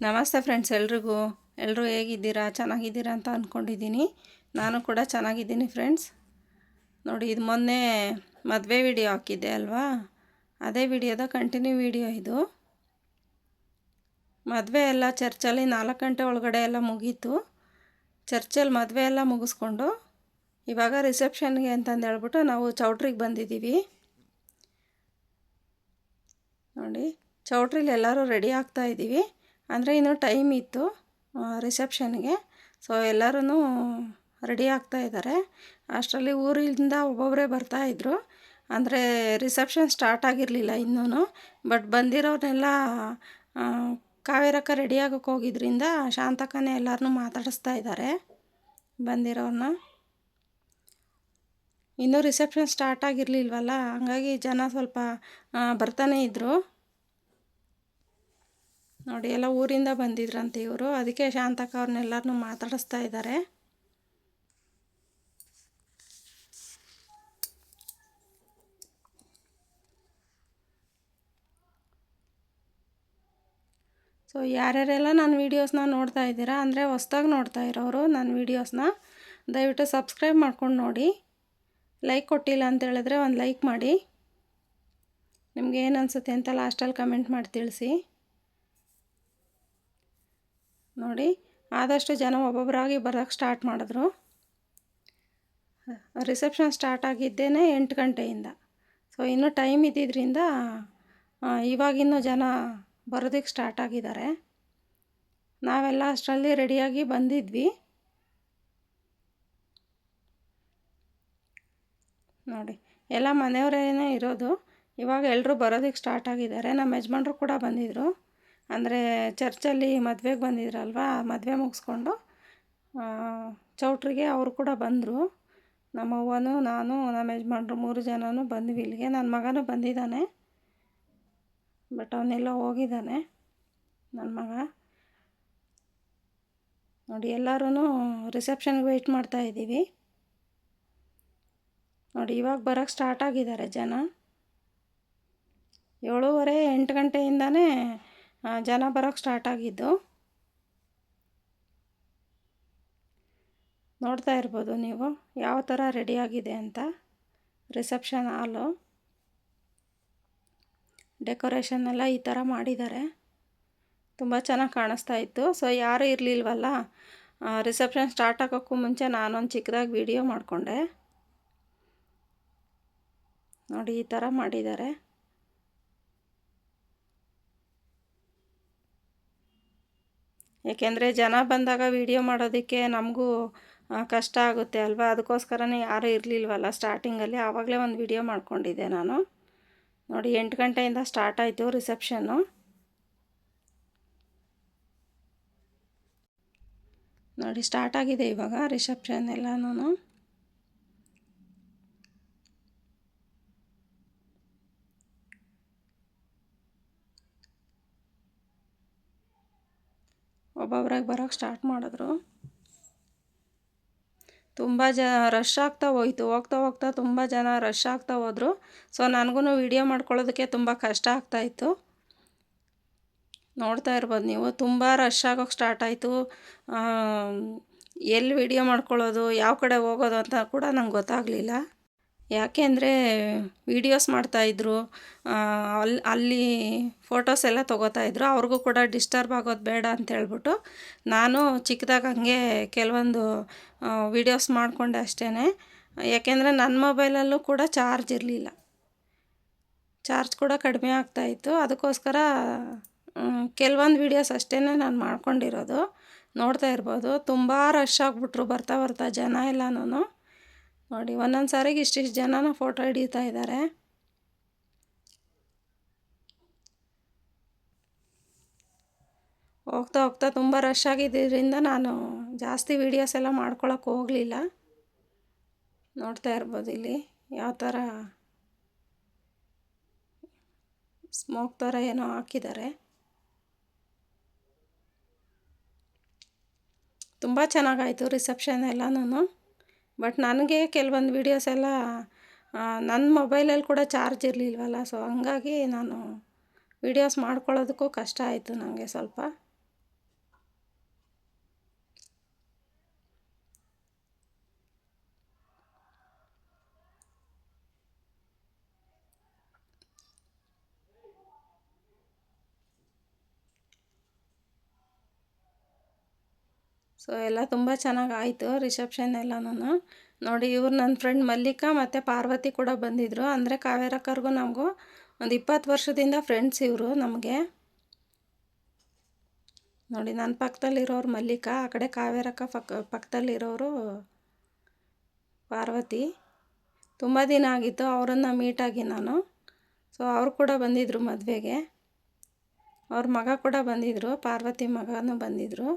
ನಮಸ್ತೆ ಫ್ರೆಂಡ್ಸ್ ಎಲ್ರಿಗೂ. ಎಲ್ಲರೂ ಹೇಗಿದ್ದೀರಾ? ಚೆನ್ನಾಗಿದ್ದೀರಾ ಅಂತ ಅಂದ್ಕೊಂಡಿದ್ದೀನಿ ನಾನು ಕೂಡ ಚೆನ್ನಾಗಿದ್ದೀನಿ ಫ್ರೆಂಡ್ಸ್ ನೋಡಿ, ಇದು ಮೊನ್ನೆ ಮದುವೆ ವಿಡಿಯೋ ಹಾಕಿದ್ದೆ ಅಲ್ವಾ? ಅದೇ ವಿಡಿಯೋದ ಕಂಟಿನ್ಯೂ ವಿಡಿಯೋ ಇದು. ಮದುವೆ ಎಲ್ಲ ಚರ್ಚಲ್ಲಿ ನಾಲ್ಕು ಗಂಟೆ ಒಳಗಡೆ ಎಲ್ಲ ಮುಗೀತು. ಚರ್ಚಲ್ಲಿ ಮದುವೆ ಎಲ್ಲ ಮುಗಿಸ್ಕೊಂಡು ಇವಾಗ ರಿಸೆಪ್ಷನ್ಗೆ ಅಂತಂದು ಹೇಳ್ಬಿಟ್ಟು ನಾವು ಚೌಟ್ರಿಗೆ ಬಂದಿದ್ದೀವಿ. ನೋಡಿ, ಚೌಟ್ರಿಲಿ ಎಲ್ಲರೂ ರೆಡಿ ಆಗ್ತಾ ಇದ್ದೀವಿ. ಅಂದರೆ ಇನ್ನೂ ಟೈಮ್ ಇತ್ತು ರಿಸೆಪ್ಷನ್ಗೆ. ಸೊ ಎಲ್ಲರೂ ರೆಡಿ ಆಗ್ತಾ ಇದ್ದಾರೆ. ಅಷ್ಟರಲ್ಲಿ ಊರಿಂದ ಒಬ್ಬೊಬ್ಬರೇ ಬರ್ತಾಯಿದ್ರು ಅಂದರೆ ರಿಸೆಪ್ಷನ್ ಸ್ಟಾರ್ಟ್ ಆಗಿರಲಿಲ್ಲ ಇನ್ನೂ ಬಟ್ ಬಂದಿರೋರ್ನೆಲ್ಲ ಕಾವೇರಕ್ಕ ರೆಡಿ ಆಗೋಕ್ಕೆ ಹೋಗಿದ್ರಿಂದ ಶಾಂತಕ್ಕನೇ ಎಲ್ಲರನ್ನೂ ಮಾತಾಡಿಸ್ತಾ ಇದ್ದಾರೆ. ಬಂದಿರೋರನ್ನ ಇನ್ನೂ ರಿಸೆಪ್ಷನ್ ಸ್ಟಾರ್ಟ್ ಆಗಿರಲಿಲ್ವಲ್ಲ? ಹಂಗಾಗಿ ಜನ ಸ್ವಲ್ಪ ಬರ್ತಾನೆ ಇದ್ದರು ನೋಡಿ, ಎಲ್ಲ ಊರಿಂದ ಬಂದಿದ್ರಂತೆ ಇವರು. ಅದಕ್ಕೆ ಶಾಂತಕ್ಕ ಅವ್ರನ್ನೆಲ್ಲರನ್ನೂ ಮಾತಾಡಿಸ್ತಾ ಇದ್ದಾರೆ ಸೊ ಯಾರ್ಯಾರೆಲ್ಲ ನನ್ನ ವೀಡಿಯೋಸ್ನ ನೋಡ್ತಾ ಇದ್ದೀರಾ, ಅಂದರೆ ಹೊಸ್ದಾಗಿ ನೋಡ್ತಾ ಇರೋರು ನನ್ನ ವೀಡಿಯೋಸ್ನ ದಯವಿಟ್ಟು ಸಬ್ಸ್ಕ್ರೈಬ್ ಮಾಡ್ಕೊಂಡು ನೋಡಿ. ಲೈಕ್ ಕೊಟ್ಟಿಲ್ಲ ಅಂತ ಹೇಳಿದ್ರೆ ಒಂದು ಲೈಕ್ ಮಾಡಿ. ನಿಮ್ಗೆ ಏನು ಅನಿಸುತ್ತೆ ಅಂತ ಲಾಸ್ಟಲ್ಲಿ ಕಮೆಂಟ್ ಮಾಡಿ ತಿಳಿಸಿ. ನೋಡಿ, ಆದಷ್ಟು ಜನ ಒಬ್ಬೊಬ್ಬರಾಗಿ ಬರೋಕ್ಕೆ ಸ್ಟಾರ್ಟ್ ಮಾಡಿದ್ರು. ರಿಸೆಪ್ಷನ್ ಸ್ಟಾರ್ಟ್ ಆಗಿದ್ದೇನೆ ಎಂಟು ಗಂಟೆಯಿಂದ. ಸೊ ಇನ್ನೂ ಟೈಮ್ ಇದ್ದಿದ್ದರಿಂದ ಇವಾಗಿನ್ನೂ ಜನ ಬರೋದಕ್ಕೆ ಸ್ಟಾರ್ಟ್ ಆಗಿದ್ದಾರೆ. ನಾವೆಲ್ಲ ಅಷ್ಟರಲ್ಲಿ ರೆಡಿಯಾಗಿ ಬಂದಿದ್ವಿ. ನೋಡಿ, ಎಲ್ಲ ಮನೆಯವರೇನೇ ಇರೋದು. ಇವಾಗ ಎಲ್ಲರೂ ಬರೋದಕ್ಕೆ ಸ್ಟಾರ್ಟ್ ಆಗಿದ್ದಾರೆ. ನಮ್ಮ ಯಜಮಾನ್ರು ಕೂಡ ಬಂದಿದ್ದರು ಅಂದರೆ ಚರ್ಚಲ್ಲಿ ಮದುವೆಗೆ ಬಂದಿದ್ರಲ್ವ, ಮದುವೆ ಮುಗಿಸ್ಕೊಂಡು ಚೌಟ್ರಿಗೆ ಅವರು ಕೂಡ ಬಂದರು. ನಮ್ಮವ್ವನೂ ನಾನು, ನಮ್ಮ ಯಜಮಾನ್ರು ಮೂರು ಜನನೂ ಬಂದ್ವಿ ಇಲ್ಲಿಗೆ. ನನ್ನ ಮಗನೂ ಬಂದಿದ್ದಾನೆ, ಬಟ್ ಅವನೆಲ್ಲ ಹೋಗಿದ್ದಾನೆ, ನನ್ನ ಮಗ. ನೋಡಿ ಎಲ್ಲರೂ ರಿಸೆಪ್ಷನ್ಗೆ ವೆಯ್ಟ್ ಮಾಡ್ತಾ ಇದ್ದೀವಿ. ನೋಡಿ, ಇವಾಗ ಬರೋಕ್ಕೆ ಸ್ಟಾರ್ಟ್ ಆಗಿದ್ದಾರೆ ಜನ. ಏಳೂವರೆ ಎಂಟು ಗಂಟೆಯಿಂದನೇ ಜನ ಬರೋಕ್ಕೆ ಸ್ಟಾರ್ಟ್ ಆಗಿದ್ದು. ನೋಡ್ತಾ ಇರ್ಬೋದು ನೀವು, ಯಾವ ಥರ ರೆಡಿಯಾಗಿದೆ ಅಂತ. ರಿಸೆಪ್ಷನ್ ಹಾಲು ಡೆಕೋರೇಷನ್ ಎಲ್ಲ ಈ ಥರ ಮಾಡಿದ್ದಾರೆ. ತುಂಬ ಚೆನ್ನಾಗಿ ಕಾಣಿಸ್ತಾ ಇತ್ತು. ಸೊ ಯಾರೂ ಇರಲಿಲ್ವಲ್ಲ ರಿಸೆಪ್ಷನ್ ಸ್ಟಾರ್ಟ್ ಆಗೋಕ್ಕೂ ಮುಂಚೆ ನಾನೊಂದು ಚಿಕ್ಕದಾಗಿ ವಿಡಿಯೋ ಮಾಡಿಕೊಂಡೆ. ನೋಡಿ, ಈ ಥರ ಮಾಡಿದ್ದಾರೆ. ಏಕೆಂದರೆ ಜನ ಬಂದಾಗ ವೀಡಿಯೋ ಮಾಡೋದಕ್ಕೆ ನಮಗೂ ಕಷ್ಟ ಆಗುತ್ತೆ ಅಲ್ವಾ? ಅದಕ್ಕೋಸ್ಕರನೇ ಯಾರೂ ಇರಲಿಲ್ವಲ್ಲ ಸ್ಟಾರ್ಟಿಂಗಲ್ಲಿ ಆವಾಗಲೇ ಒಂದು ವಿಡಿಯೋ ಮಾಡ್ಕೊಂಡಿದ್ದೆ ನಾನು. ನೋಡಿ, ಎಂಟು ಗಂಟೆಯಿಂದ ಸ್ಟಾರ್ಟ್ ಆಯಿತು ರಿಸೆಪ್ಷನ್ನು ನೋಡಿ ಸ್ಟಾರ್ಟ್ ಆಗಿದೆ ಇವಾಗ ರಿಸೆಪ್ಷನ್ ಎಲ್ಲನೂ ಒಬ್ಬೊಬ್ರಾಗಿ ಬರೋಕ್ಕೆ ಸ್ಟಾರ್ಟ್ ಮಾಡಿದ್ರು. ತುಂಬ ಜ ರಶ್ ಆಗ್ತಾ ಹೋಯ್ತು. ಹೋಗ್ತಾ ಹೋಗ್ತಾ ತುಂಬ ಜನ ರಶ್ ಆಗ್ತಾ ಹೋದರು. ಸೊ ನನಗೂ ವೀಡಿಯೋ ಮಾಡ್ಕೊಳ್ಳೋದಕ್ಕೆ ತುಂಬ ಕಷ್ಟ ಆಗ್ತಾಯಿತ್ತು ನೋಡ್ತಾ ಇರ್ಬೋದು ನೀವು. ತುಂಬ ರಶ್ ಆಗೋಕ್ಕೆ ಸ್ಟಾರ್ಟ್ ಆಯಿತು. ಎಲ್ಲಿ ವೀಡಿಯೋ ಮಾಡ್ಕೊಳ್ಳೋದು, ಯಾವ ಕಡೆ ಹೋಗೋದು ಅಂತ ಕೂಡ ನಂಗೆ ಗೊತ್ತಾಗಲಿಲ್ಲ. ಯಾಕೆಂದರೆ ವೀಡಿಯೋಸ್ ಮಾಡ್ತಾಯಿದ್ರು ಅಲ್ಲಿ ಅಲ್ಲಿ ಫೋಟೋಸ್ ಎಲ್ಲ ತೊಗೋತಾಯಿದ್ರು ಅವ್ರಿಗೂ ಕೂಡ ಡಿಸ್ಟರ್ಬ್ ಆಗೋದು ಬೇಡ ಅಂತ ಹೇಳ್ಬಿಟ್ಟು ನಾನು ಚಿಕ್ಕದಾಗ ಹಂಗೆ ಕೆಲವೊಂದು ವೀಡಿಯೋಸ್ ಮಾಡಿಕೊಂಡೆ ಅಷ್ಟೇ ಯಾಕೆಂದರೆ ನನ್ನ ಮೊಬೈಲಲ್ಲೂ ಕೂಡ ಚಾರ್ಜ್ ಇರಲಿಲ್ಲ. ಚಾರ್ಜ್ ಕೂಡ ಕಡಿಮೆ ಆಗ್ತಾಯಿತ್ತು ಅದಕ್ಕೋಸ್ಕರ ಕೆಲವೊಂದು ವೀಡಿಯೋಸ್ ಅಷ್ಟೇ ನಾನು ಮಾಡ್ಕೊಂಡಿರೋದು. ನೋಡ್ತಾ ಇರ್ಬೋದು. ತುಂಬ ರಶ್ ಆಗಿಬಿಟ್ರು ಬರ್ತಾ ಬರ್ತಾ ಜನ ಎಲ್ಲನೂ ನೋಡಿ, ಒಂದೊಂದು ಸಾರಿಗೆ ಇಷ್ಟಿಷ್ಟು ಜನನ ಫೋಟೋ ಹಿಡಿತಾ ಇದ್ದಾರೆ ಹೋಗ್ತಾ ಹೋಗ್ತಾ ತುಂಬ ರಶ್ ಆಗಿದ್ದರಿಂದ ನಾನು ಜಾಸ್ತಿ ವೀಡಿಯೋಸ್ ಎಲ್ಲ ಮಾಡ್ಕೊಳಕ್ಕೆ ಹೋಗಲಿಲ್ಲ. ನೋಡ್ತಾ ಇರ್ಬೋದು ಇಲ್ಲಿ, ಯಾವ ಥರ ಸ್ಮೋಕ್ ಥರ ಏನೋ ಹಾಕಿದ್ದಾರೆ. ತುಂಬ ಚೆನ್ನಾಗಾಯಿತು ರಿಸೆಪ್ಷನ್ ಎಲ್ಲನೂ ಬಟ್ ನನಗೆ ಕೆಲವೊಂದು ವೀಡಿಯೋಸ್ ಎಲ್ಲ ನನ್ನ ಮೊಬೈಲಲ್ಲಿ ಕೂಡ ಚಾರ್ಜ್ ಇರಲಿಲ್ವಲ್ಲ ಸೊ ಹಂಗಾಗಿ ನಾನು ವೀಡಿಯೋಸ್ ಮಾಡ್ಕೊಳ್ಳೋದಕ್ಕೂ ಕಷ್ಟ ಆಯಿತು ನನಗೆ ಸ್ವಲ್ಪ. ಸೊ ಎಲ್ಲ ತುಂಬ ಚೆನ್ನಾಗಿ ಆಯಿತು ರಿಸೆಪ್ಷನ್ ಎಲ್ಲನೂ ನೋಡಿ, ಇವ್ರು ನನ್ನ ಫ್ರೆಂಡ್ ಮಲ್ಲಿಕಾ ಮತ್ತು ಪಾರ್ವತಿ ಕೂಡ ಬಂದಿದ್ದರು ಅಂದರೆ ಕಾವೇರಕ್ಕರ್ಗೂ ನಮಗೂ ಒಂದು ಇಪ್ಪತ್ತು ವರ್ಷದಿಂದ ಫ್ರೆಂಡ್ಸ್ ಇವರು ನಮಗೆ. ನೋಡಿ ನನ್ನ ಪಕ್ಕದಲ್ಲಿರೋರು ಮಲ್ಲಿಕಾ, ಆ ಕಡೆ ಕಾವೇರಕ್ಕ ಪಕ್ಕ ಪಕ್ಕದಲ್ಲಿರೋರು ಪಾರ್ವತಿ. ತುಂಬ ದಿನ ಆಗಿತ್ತು ಅವರನ್ನು ಮೀಟಾಗಿ ನಾನು. ಸೊ ಅವರು ಕೂಡ ಬಂದಿದ್ದರು ಮದುವೆಗೆ. ಅವ್ರ ಮಗ ಕೂಡ ಬಂದಿದ್ದರು ಪಾರ್ವತಿ ಮಗನೂ ಬಂದಿದ್ದರು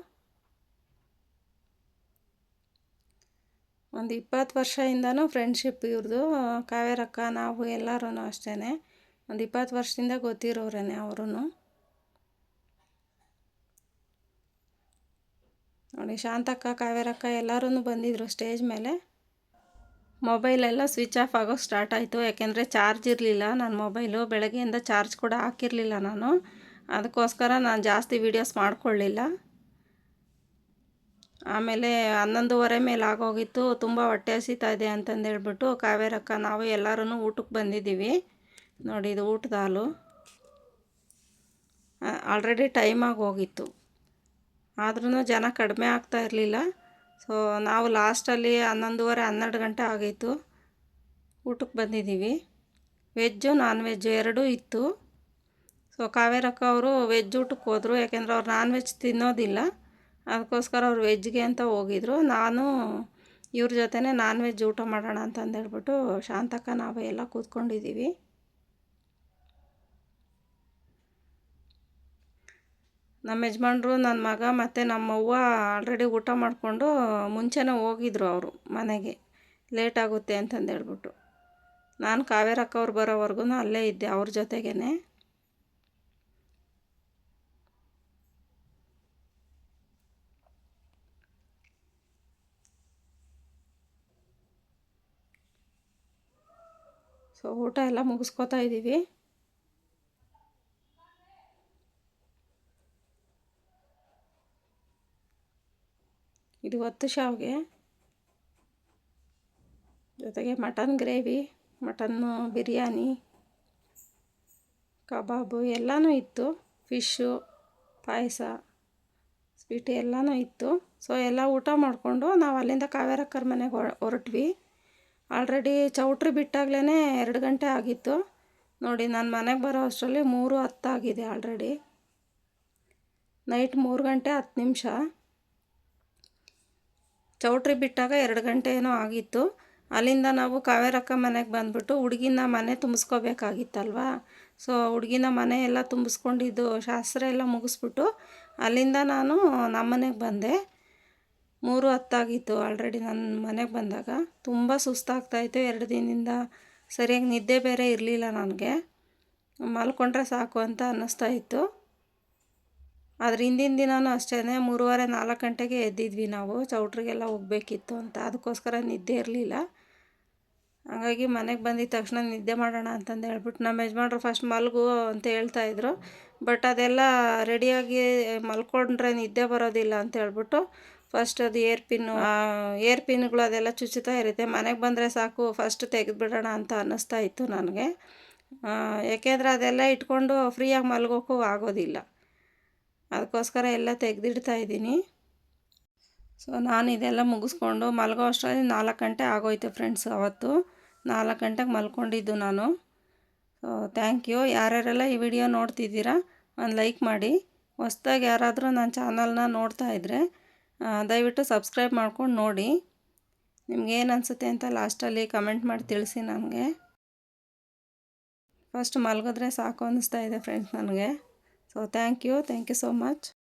ಒಂದು ಇಪ್ಪತ್ತು ವರ್ಷದಿಂದನೂ ಫ್ರೆಂಡ್ಶಿಪ್ ಇವ್ರದ್ದು ಕಾವೇರಕ್ಕ ನಾವು ಎಲ್ಲರೂ ಅಷ್ಟೇ ಒಂದು ಇಪ್ಪತ್ತು ವರ್ಷದಿಂದ ಗೊತ್ತಿರೋರೇ ಅವರು ನೋಡಿ, ಶಾಂತಕ್ಕ, ಕಾವೇರಕ್ಕ ಎಲ್ಲರೂ ಬಂದಿದ್ದರು ಸ್ಟೇಜ್ ಮೇಲೆ. ಮೊಬೈಲೆಲ್ಲ ಸ್ವಿಚ್ ಆಫ್ ಆಗೋಕ್ಕೆ ಸ್ಟಾರ್ಟ್ ಆಯಿತು. ಯಾಕೆಂದರೆ ಚಾರ್ಜ್ ಇರಲಿಲ್ಲ. ನನ್ನ ಮೊಬೈಲು ಬೆಳಗ್ಗೆಯಿಂದ ಚಾರ್ಜ್ ಕೂಡ ಹಾಕಿರಲಿಲ್ಲ ನಾನು. ಅದಕ್ಕೋಸ್ಕರ ನಾನು ಜಾಸ್ತಿ ವೀಡಿಯೋಸ್ ಮಾಡ್ಕೊಳ್ಳಿಲ್ಲ. ಆಮೇಲೆ ಹನ್ನೊಂದುವರೆ ಮೇಲೆ ಆಗೋಗಿತ್ತು. ತುಂಬ ಹೊಟ್ಟೆ ಹಸಿತಾ ಇದೆ ಅಂತಂದೇಳ್ಬಿಟ್ಟು ಕಾವೇರಕ್ಕ ನಾವು ಎಲ್ಲರೂ ಊಟಕ್ಕೆ ಬಂದಿದ್ದೀವಿ. ನೋಡಿ ಇದು ಊಟದ ಹಾಲು. ಆಲ್ರೆಡಿ ಟೈಮ್ ಆಗಿ ಹೋಗಿತ್ತು. ಆದ್ರೂ ಜನ ಕಡಿಮೆ ಆಗ್ತಾ ಇರಲಿಲ್ಲ. ಸೊ ನಾವು ಲಾಸ್ಟಲ್ಲಿ ಹನ್ನೊಂದುವರೆ, ಹನ್ನೆರಡು ಗಂಟೆ ಆಗಿತ್ತು. ಊಟಕ್ಕೆ ಬಂದಿದ್ದೀವಿ. ವೆಜ್ಜು ನಾನ್ ವೆಜ್ಜು ಎರಡೂ ಇತ್ತು. ಸೊ ಕಾವೇರಕ್ಕ ಅವರು ವೆಜ್ ಊಟಕ್ಕೆ ಹೋದರು. ಯಾಕೆಂದ್ರೆ ಅವ್ರು ನಾನ್ ವೆಜ್ ತಿನ್ನೋದಿಲ್ಲ. ಅದಕ್ಕೋಸ್ಕರ ಅವ್ರು ವೆಜ್ಗೆ ಅಂತ ಹೋಗಿದ್ರು. ನಾನು ಇವ್ರ ಜೊತೆನೇ ನಾನ್ ವೆಜ್ ಊಟ ಮಾಡೋಣ ಅಂತಂದೇಳ್ಬಿಟ್ಟು ಶಾಂತಕ್ಕ ನಾವು ಎಲ್ಲ ಕೂತ್ಕೊಂಡಿದ್ದೀವಿ ನಮ್ಮ ಯಜಮಾನ್ರು ನನ್ನ ಮಗ ಮತ್ತು ನಮ್ಮವ್ವ ಆಲ್ರೆಡಿ ಊಟ ಮಾಡಿಕೊಂಡು ಮುಂಚೆನೇ ಹೋಗಿದ್ರು ಅವರು ಮನೆಗೆ. ಲೇಟ್ ಆಗುತ್ತೆ ಅಂತಂದೇಳ್ಬಿಟ್ಟು ನಾನು ಕಾವೇರಕ್ಕ ಅವ್ರು ಬರೋವರೆಗೂ ಅಲ್ಲೇ ಇದ್ದೆ ಅವ್ರ ಜೊತೆಗೇ ಸೊ ಊಟ ಎಲ್ಲ ಮುಗಿಸ್ಕೋತಾ ಇದ್ದೀವಿ. ಇದು ಒತ್ತು ಶಾವಿಗೆ. ಜೊತೆಗೆ mutton gravy, mutton biryani, kebab ಎಲ್ಲನೂ ಇತ್ತು. ಫಿಶ್ಶು ಪಾಯಸ, ಸ್ವೀಟ್ ಎಲ್ಲನೂ ಇತ್ತು. ಸೊ ಎಲ್ಲ ಊಟ ಮಾಡಿಕೊಂಡು ನಾವು ಅಲ್ಲಿಂದ ಕಾವೇರಕ್ಕರ ಮನೆಗೆ ಹೊರಟ್ವಿ. ಆಲ್ರೆಡಿ ಚೌಟ್ರಿ ಬಿಟ್ಟಾಗಲೇ ಎರಡು ಗಂಟೆ ಆಗಿತ್ತು. ನೋಡಿ, ನಾನು ಮನೆಗೆ ಬರೋ ಅಷ್ಟರಲ್ಲಿ ಮೂರು ಹತ್ತಾಗಿದೆ ಆಲ್ರೆಡಿ. ನೈಟ್ ಮೂರು ಗಂಟೆ ಹತ್ತು ನಿಮಿಷ. ಚೌಟ್ರಿ ಬಿಟ್ಟಾಗ ಎರಡು ಗಂಟೆ ಏನೋ ಆಗಿತ್ತು. ಅಲ್ಲಿಂದ ನಾವು ಕಾವೇರಕ್ಕ ಮನೆಗೆ ಬಂದುಬಿಟ್ಟು ಹುಡುಗಿನ ಮನೆ ತುಂಬಿಸ್ಕೋಬೇಕಾಗಿತ್ತಲ್ವ? ಸೊ, ಹುಡುಗಿನ ಮನೆ ಎಲ್ಲ ತುಂಬಿಸ್ಕೊಂಡಿದ್ದು ಶಾಸ್ತ್ರ ಎಲ್ಲ ಮುಗಿಸ್ಬಿಟ್ಟು ಅಲ್ಲಿಂದ ನಾನು ನಮ್ಮ ಮನೆಗೆ ಬಂದೆ. ಮೂರು ಹತ್ತಾಗಿತ್ತು ಆಲ್ರೆಡಿ ನನ್ನ ಮನೆಗೆ ಬಂದಾಗ. ತುಂಬ ಸುಸ್ತಾಗ್ತಾಯಿತ್ತು. ಎರಡು ದಿನದಿಂದ ಸರಿಯಾಗಿ ನಿದ್ದೆ ಬೇರೆ ಇರಲಿಲ್ಲ ನನಗೆ. ಮಲ್ಕೊಂಡ್ರೆ ಸಾಕು ಅಂತ ಅನ್ನಿಸ್ತಾ ಇತ್ತು ಆದರೆ ಹಿಂದಿನ ದಿನವೂ ಅಷ್ಟೇ ಮೂರುವರೆ ನಾಲ್ಕು ಗಂಟೆಗೆ ಎದ್ದಿದ್ವಿ ನಾವು. ಚೌಟ್ರಿಗೆಲ್ಲ ಹೋಗಬೇಕಿತ್ತು ಅಂತ. ಅದಕ್ಕೋಸ್ಕರ ನಿದ್ದೆ ಇರಲಿಲ್ಲ. ಹಾಗಾಗಿ ಮನೆಗೆ ಬಂದಿದ್ದ ತಕ್ಷಣ ನಿದ್ದೆ ಮಾಡೋಣ ಅಂತಂದು ಹೇಳ್ಬಿಟ್ಟು ನಮ್ಮ ಯಜಮಾನ್ರು ಫಸ್ಟ್ ಮಲಗು ಅಂತ ಹೇಳ್ತಾಯಿದ್ರು ಬಟ್ ಅದೆಲ್ಲ ರೆಡಿಯಾಗಿ ಮಲ್ಕೊಂಡ್ರೆ ನಿದ್ದೆ ಬರೋದಿಲ್ಲ ಅಂತ ಹೇಳ್ಬಿಟ್ಟು ಫಸ್ಟ್ ಅದು ಏರ್ ಪಿನ್ನು ಏರ್ ಪಿನ್ಗಳು ಅದೆಲ್ಲ ಚುಚ್ಚುತ್ತಾ ಇರುತ್ತೆ. ಮನೆಗೆ ಬಂದರೆ ಸಾಕು ಫಸ್ಟ್ ತೆಗೆದುಬಿಡೋಣ ಅಂತ ಅನ್ನಿಸ್ತಾ ಇತ್ತು ನನಗೆ. ಏಕೆಂದರೆ ಅದೆಲ್ಲ ಇಟ್ಕೊಂಡು ಫ್ರೀಯಾಗಿ ಮಲ್ಗೋಕ್ಕೂ ಆಗೋದಿಲ್ಲ. ಅದಕ್ಕೋಸ್ಕರ ಎಲ್ಲ ತೆಗೆದಿಡ್ತಾ ಇದ್ದೀನಿ. ಸೊ ನಾನು ಇದೆಲ್ಲ ಮುಗಿಸ್ಕೊಂಡು ಮಲಗೋ ಅಷ್ಟರಲ್ಲಿ ನಾಲ್ಕು ಗಂಟೆ ಆಗೋಯ್ತು ಫ್ರೆಂಡ್ಸ್ ಅವತ್ತು. ನಾಲ್ಕು ಗಂಟೆಗೆ ಮಲ್ಕೊಂಡಿದ್ದು ನಾನು. ಸೊ ಥ್ಯಾಂಕ್ ಯು ಯಾರ್ಯಾರೆಲ್ಲ ಈ ವಿಡಿಯೋ ನೋಡ್ತಿದ್ದೀರಾ, ಒಂದು ಲೈಕ್ ಮಾಡಿ. ಹೊಸ್ದಾಗಿ ಯಾರಾದರೂ ನನ್ನ ಚಾನಲ್ನ ನೋಡ್ತಾ ಇದ್ದರೆ ದಯವಿಟ್ಟು ಸಬ್ಸ್ಕ್ರೈಬ್ ಮಾಡ್ಕೊಂಡು ನೋಡಿ. ನಿಮ್ಗೇನು ಅನಿಸುತ್ತೆ ಅಂತ ಲಾಸ್ಟಲ್ಲಿ ಕಮೆಂಟ್ ಮಾಡಿ ತಿಳಿಸಿ ನನಗೆ ಫಸ್ಟ್ ಮಲಗಿದ್ರೆ ಸಾಕು ಅನ್ನಿಸ್ತಾ ಇದೆ ಫ್ರೆಂಡ್ಸ್ ನನಗೆ. So thank you thank you so much